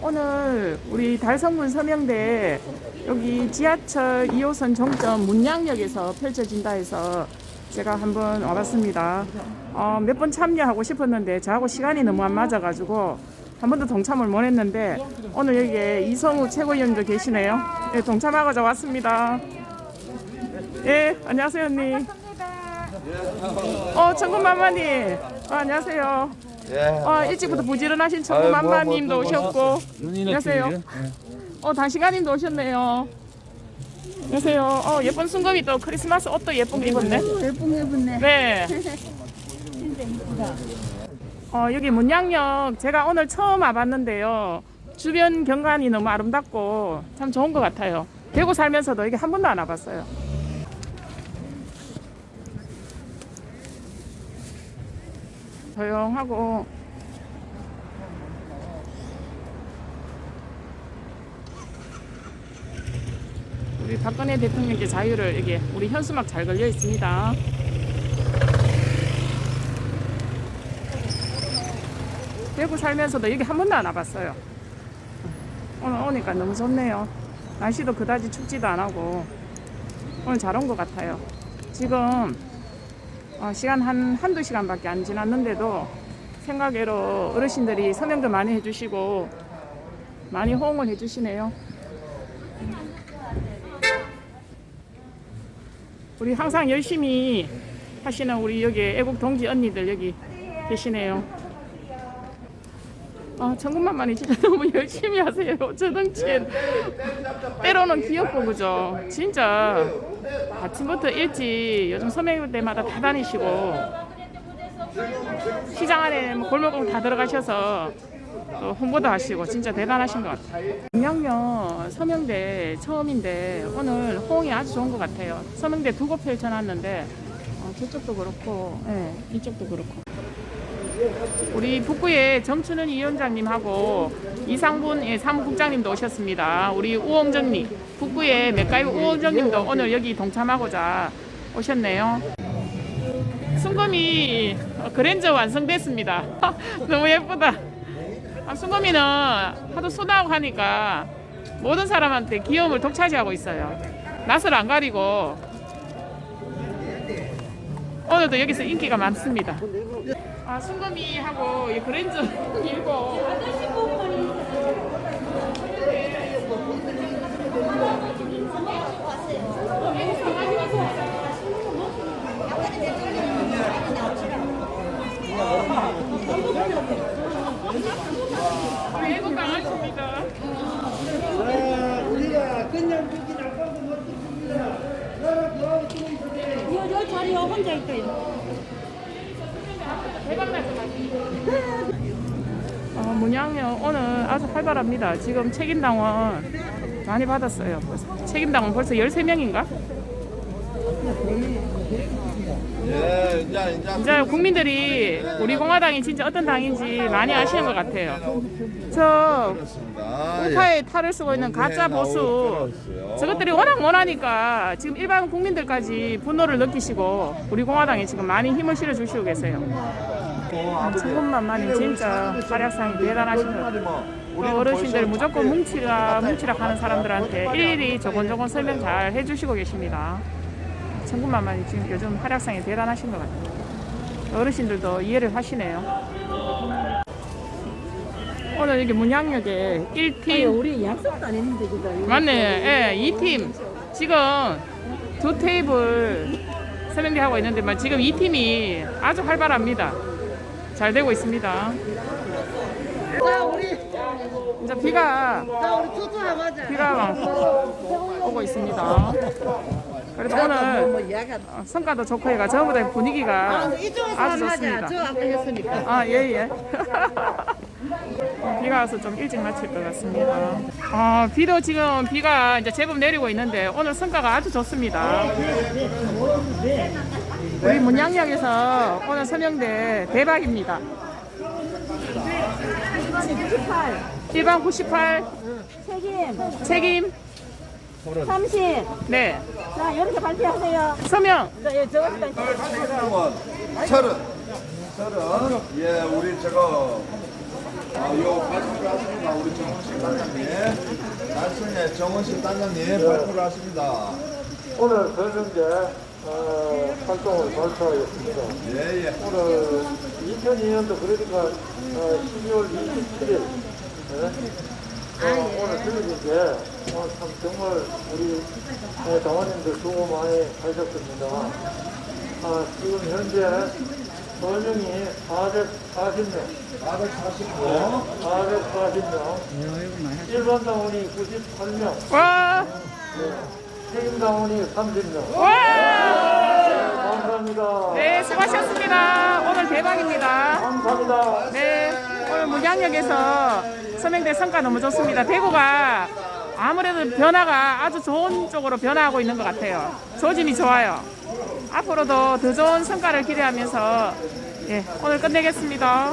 오늘 우리 달성군 서명대 여기 지하철 2호선 종점 문양역에서 펼쳐진다 해서 제가 한번 와봤습니다. 어, 몇 번 참여하고 싶었는데 저하고 시간이 너무 안 맞아가지고 한 번도 동참을 못 했는데 오늘 여기에 이성우 최고위원도 계시네요. 네, 동참하고자 왔습니다. 예, 안녕하세요, 언니. 어, 천군만마님. 어, 안녕하세요. 예. 어, 일찍부터 부지런하신 아유, 천군만마님도 뭐, 뭐, 뭐, 오셨고. 눈이 안녕하세요. 네. 어, 당신가님도 오셨네요. 안녕하세요. 어, 예쁜 순금이 또 크리스마스 옷도 예쁜 거 입었네. 예쁜 게 입었네. 네. 어, 여기 문양역 제가 오늘 처음 와봤는데요. 주변 경관이 너무 아름답고 참 좋은 것 같아요. 대구 살면서도 여기 한 번도 안 와봤어요. 조용하고 우리 박근혜 대통령께 자유를 여기 우리 현수막 잘 걸려 있습니다. 대구 살면서도 여기 한 번도 안 와봤어요. 오늘 오니까 너무 좋네요. 날씨도 그다지 춥지도 안 하고 오늘 잘 온 것 같아요. 지금 어, 시간 한 한두 시간밖에 안 지났는데도 생각외로 어르신들이 서명도 많이 해주시고 많이 호응을 해주시네요. 우리 항상 열심히 하시는 우리 여기 애국 동지 언니들 여기 계시네요. 아, 천군만만이 진짜 너무 열심히 하세요. 저 덩치엔. 때로는 귀엽고, 그죠? 진짜 아침부터 일찍 요즘 서명일 때마다 다 다니시고, 시장 안에 뭐 골목골목 다 들어가셔서 또 홍보도 하시고, 진짜 대단하신 것 같아요. 문양역 서명대 처음인데 오늘 호응이 아주 좋은 것 같아요. 서명대 두 곳 펼쳐놨는데, 어, 저쪽도 그렇고, 예, 이쪽도 그렇고. 우리 북구에 정춘은 위원장님하고 이상분 예, 사무국장님도 오셨습니다. 우리 우홍정님, 북구의 맥가이브 우홍정님도 오늘 여기 동참하고자 오셨네요. 순금이 어, 그랜저 완성됐습니다. 너무 예쁘다. 아, 순금이는 하도 순하고 하니까 모든 사람한테 귀여움을 독차지하고 있어요. 낯을 안 가리고 오늘도 여기서 인기가 많습니다. 아, 순금이하고 이 그랜저 요 자리 요 혼자 있어요. 어, 문양역 오늘 아주 활발합니다. 지금 책임당원 많이 받았어요. 벌써. 책임당원 벌써 13명인가? 예, 이제 국민들이 우리 공화당이 진짜 어떤 당인지 많이 아시는 것 같아요. 저. 우파에 탈을 쓰고 있는 가짜 보수 저것들이 워낙 원하니까 지금 일반 국민들까지 분노를 느끼시고 우리 공화당에 지금 많이 힘을 실어 주시고 계세요. 천군만마님 진짜 활약상이 대단하신 것 같아요. 우리 어르신들 무조건 뭉치라 뭉치라 하는 사람들한테 일일이 조곤조곤 설명 잘 해주시고 계십니다. 천군만마님 지금 요즘 활약상이 대단하신 것 같아요. 어르신들도 이해를 하시네요. 오늘 여기 문양역에 1팀 우리 약속도 안 했는데, 그거. 맞네. 예, 이팀 지금 두 테이블 서명대 하고 있는데만 지금 이 팀이 아주 활발합니다. 잘 되고 있습니다. 자, 우리, 이제 비가 자, 우리 투투하고 하자. 비가 막 오고 있습니다. 그래도 오늘 뭐 어, 성과도 좋고 해가 전부다 분위기가 아, 하자. 좋습니다. 아, 예, 예. 비가 와서 좀 일찍 마칠 것 같습니다. 아, 비도 지금 비가 이제 제법 내리고 있는데 오늘 성과가 아주 좋습니다. 우리 문양역에서 오늘 서명대 대박입니다. 1반 98 책임 책임 30. 네 자, 이렇게 발표하세요. 서명 자, 예, 저거부터. 서른 서른. 예, 우리 저거 아, 요 발표를 하십니다. 우리 정원식 단장님. 날순의 정원식 단장님 발표를 하십니다. 오늘 서명제 어, 활동을 발표하였습니다. 예, 예. 오늘 2002년도 그러니까 어, 12월 27일 어, 오늘 들으신데 오늘 참 정말 우리 어, 당원님들 수고 많이 하셨습니다. 아, 지금 현재 서명이 440명, 449. 440명, 일반 당원이 98명, 와, 책임 당원이 30명. 와. 감사합니다. 네, 수고하셨습니다. 오늘 대박입니다. 감사합니다. 네, 오늘 문양역에서 서명대 성과 너무 좋습니다. 대구가 아무래도 변화가 아주 좋은 쪽으로 변화하고 있는 것 같아요. 조짐이 좋아요. 앞으로도 더 좋은 성과를 기대하면서 예, 오늘 끝내겠습니다.